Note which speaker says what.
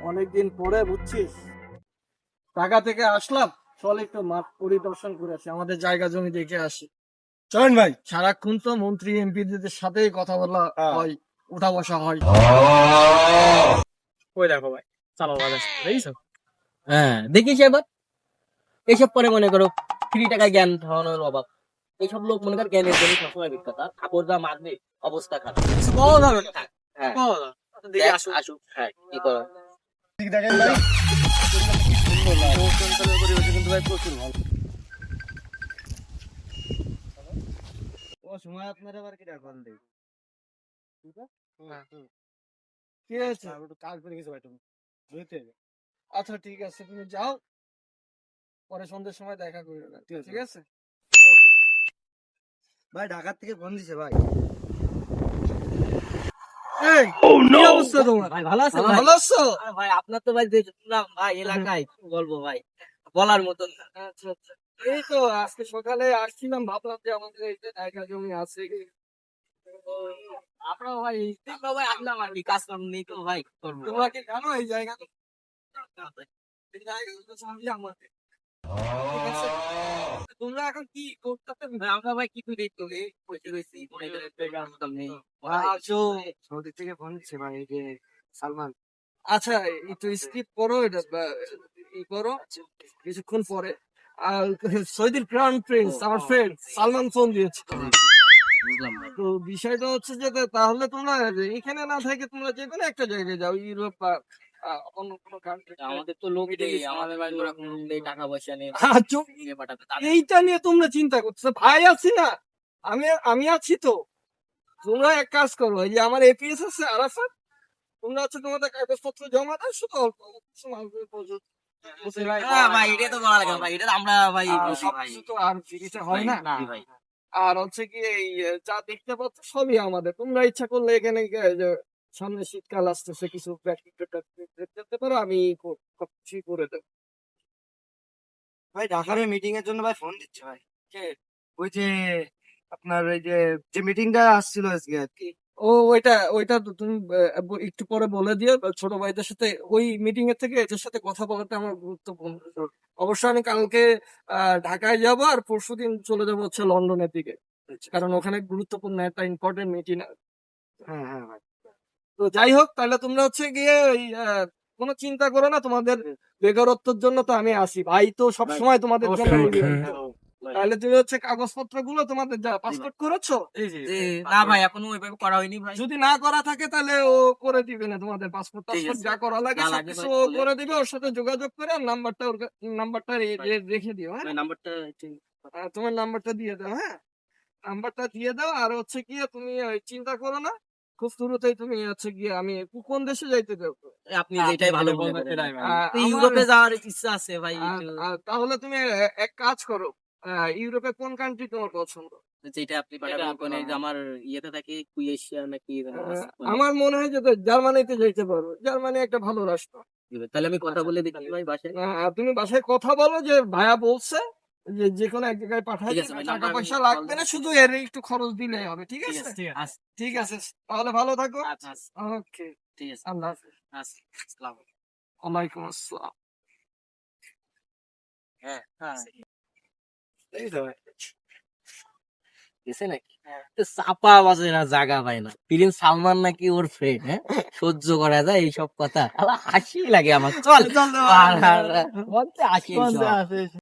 Speaker 1: অনেকদিন পরে বুঝছিস। ঢাকা থেকে আসলাম চল একটু মাঠ পরিদর্শন করে আসি আমাদের জায়গা জমি দেখে আসি।
Speaker 2: চলেন ভাই
Speaker 1: সারাক্ষণ তো মন্ত্রী এমপিদের সাথেই কথা বলা
Speaker 2: হ্যাঁ।
Speaker 1: হয় উঠা বসা হয়।
Speaker 3: ওই দেখো ভাই দেখছ?
Speaker 4: হ্যাঁ দেখিস এবার এইসব পরে মনে করো ফ্রি টাকায় জ্ঞান ধারণের অভাব। এইসব লোক মনে কর জ্ঞানের জন্য সবসময় বিখ্যাত আর ঠাকুর যা মারবে অবস্থা খারাপ।
Speaker 3: কিছু পাওয়া যাবে না
Speaker 4: হ্যাঁ
Speaker 3: পাওয়া যাবে
Speaker 4: আসুক হ্যাঁ কি
Speaker 2: দেখেন ভাই।
Speaker 1: কিন্তু ভাই প্রচুর ভালো
Speaker 2: ও সময় আপনার আবার কি ডাকবেন দেই?
Speaker 1: কি আছে?
Speaker 2: একটু কাজ করে গেছে ভাই তুমি বুঝতে
Speaker 1: আচ্ছা ঠিক আছে তুমি যাও। পরে সন্ধ্যের সময় দেখা করে
Speaker 2: ঠিক আছে।
Speaker 1: ঠিক আছে?
Speaker 2: ভাই ঢাকার থেকে ফোন দিছে ভাই
Speaker 1: এই কি অবস্থা তোমার
Speaker 4: ভাই ভালো আছে
Speaker 1: ভালো
Speaker 4: ভাই
Speaker 1: আছো
Speaker 4: আরে ভাই আপনার তো ভাই দেখলাম ভাই এলাকায় বলব ভাই? বলার মতন না।
Speaker 1: আচ্ছা আচ্ছা। এই তো আজকে সকালে আসছিলাম ভাবলাম যে আমাদের এই জায়গা জমি আছে।
Speaker 4: আপনার ভাই ভাই আসলাম আর কি কাজ কাম নেই তো ভাই কি করব
Speaker 1: তোমরা কি জানো এই জায়গা এই আমাদের। তোমরা এখন কি করতে
Speaker 4: আমরা ভাই কি করে বসে রয়েছি
Speaker 2: সৌদি থেকে ফোন দিছে ভাই যে সালমান
Speaker 1: আচ্ছা একটু স্কিপ করো এটা ই করো কিছুক্ষণ পরে আর সৌদির ক্রাউন প্রিন্স আমার ফ্রেন্ড সালমান ফোন দিয়েছে তো বিষয়টা হচ্ছে যে তাহলে তোমরা এখানে না থেকে তোমরা যে কোনো একটা জায়গায় যাও ইউরোপ বা এইটা নিয়ে তোমরা চিন্তা করছ ভাই আছি না। আমি আমি আছি তো। তোমরা এক কাজ করো এই যে আমার এপিএস আছে আরাফাত। তোমরা হচ্ছে তোমাদের কাগজপত্র জমা দাও শুধু অল্প?
Speaker 4: হ্যাঁ
Speaker 1: আর হচ্ছে কি এই যা দেখতে পাচ্ছ সবই আমাদের। তোমরা ইচ্ছা করলে এখানে সামনে শীতকাল আসতেছে কিছু দেখতে পারো আমি সবকিছুই করে দেবো।
Speaker 2: ভাই ঢাকার মিটিং এর জন্য ভাই ফোন দিচ্ছে ভাই। কে? ওই যে আপনার ওই যে যে মিটিংটা আসছিল আজকে আর কি।
Speaker 1: ও ওইটা ওইটা তুমি একটু পরে বলে দিও ছোট ভাইদের সাথে। ওই মিটিং এর থেকে এদের সাথে কথা বলাটা আমার গুরুত্বপূর্ণ। অবশ্য আমি কালকে ঢাকায় যাব আর পরশুদিন চলে যাব হচ্ছে লন্ডনের দিকে। কারণ ওখানে গুরুত্বপূর্ণ একটা ইম্পর্টেন্ট মিটিং
Speaker 2: হ্যাঁ হ্যাঁ ভাই।
Speaker 1: তো যাই হোক তাহলে তোমরা হচ্ছে গিয়ে ওই কোনো চিন্তা করো না তোমাদের বেকারত্বের জন্য তো আমি আসি ভাই তো সবসময় তোমাদের জন্য তাহলে তুমি হচ্ছে কাগজপত্রগুলো তোমাদের যা পাসপোর্ট করেছ?
Speaker 4: না ভাই এখনও ওইভাবে করা হয়নি ভাই।
Speaker 1: যদি না করা থাকে তাহলে ও করে দিবে না তোমাদের পাসপোর্ট টাসপোর্ট যা করা লাগে
Speaker 4: যা
Speaker 1: সব
Speaker 4: লাগে
Speaker 1: কিছু
Speaker 4: ভাই
Speaker 1: ও করে দিবে। ওর সাথে যোগাযোগ করে আর নাম্বারটা ওর নাম্বারটা রেখে দিও হ্যাঁ?
Speaker 4: নাম্বারটা
Speaker 1: তোমার নাম্বারটা দিয়ে দাও হ্যাঁ? নাম্বারটা দিয়ে দাও আর হচ্ছে কি তুমি ওই চিন্তা করো না খুব শুরুতেই তুমি হচ্ছে গিয়ে আমি কোন দেশে যাইতে
Speaker 4: আপনি যেটাই ভালো
Speaker 1: আমার-
Speaker 4: ইউরোপে যাওয়ার ইচ্ছা আছে ভাই
Speaker 1: তাহলে তুমি এক কাজ করো। ইউরোপে কোন কান্ট্রি তোমার পছন্দ?
Speaker 4: যেটা আপনি পাঠাবেন আমার ইয়েতে থাকে কুয়েশিয়া নাকি
Speaker 1: আমার মনে হয় যে জার্মানিতে যাইতে পারো। জার্মানি একটা ভালো রাষ্ট্র।
Speaker 4: তাহলে আমি কথা বলে দেখি ভাই বাসায়।
Speaker 1: তুমি বাসায় কথা বলো যে ভাইয়া বলছে। যে যে কোনো এক জায়গায় পাঠাই টাকা পয়সা লাগবে না শুধু এর একটু খরচ দিলেই হবে ঠিক
Speaker 4: ঠিক
Speaker 1: আছে?
Speaker 4: ঠিক আছে।
Speaker 1: তাহলে ভালো থাকো।
Speaker 4: আচ্ছা আচ্ছা,
Speaker 1: ওকে।
Speaker 4: ঠিক আছে।
Speaker 1: আল্লাহ হাফেজ।
Speaker 4: আচ্ছা আসসালামু আলাইকুম।
Speaker 1: ওয়ালাইকুম আসসালাম।
Speaker 4: হ্যাঁ হ্যাঁ।
Speaker 2: তো
Speaker 4: চাপা বাজে না জাগা পায় না। প্রিন্স সালমান নাকি ওর ফ্রেন্ড হ্যাঁ? সহ্য করা যায় এইসব কথা। হাসি লাগে আমার চল আর- আর- আর- হাসি।